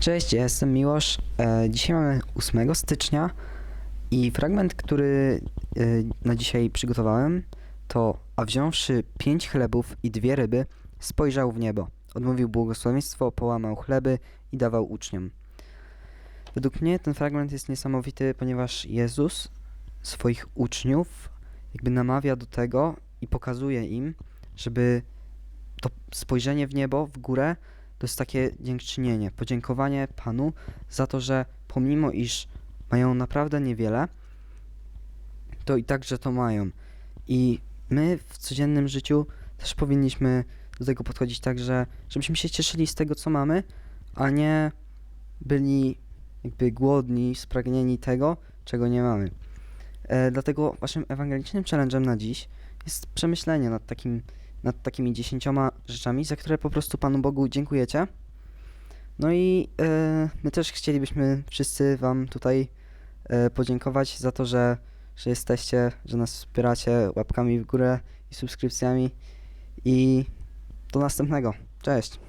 Cześć, ja jestem Miłosz. E, dzisiaj mamy 8 stycznia i fragment, który e, na dzisiaj przygotowałem to A wziąwszy pięć chlebów i dwie ryby, spojrzał w niebo. Odmówił błogosławieństwo, połamał chleby i dawał uczniom. Według mnie ten fragment jest niesamowity, ponieważ Jezus swoich uczniów jakby namawia do tego i pokazuje im, żeby to spojrzenie w niebo, w górę, to jest takie dziękczynienie, podziękowanie Panu za to, że pomimo iż mają naprawdę niewiele, to i tak, że to mają. I my w codziennym życiu też powinniśmy do tego podchodzić tak, że żebyśmy się cieszyli z tego, co mamy, a nie byli jakby głodni, spragnieni tego, czego nie mamy. E, dlatego waszym ewangelicznym challenge'em na dziś jest przemyślenie nad takim nad takimi dziesięcioma rzeczami, za które po prostu Panu Bogu dziękujecie. No i e, my też chcielibyśmy wszyscy Wam tutaj e, podziękować za to, że, że jesteście, że nas wspieracie łapkami w górę i subskrypcjami. I do następnego. Cześć!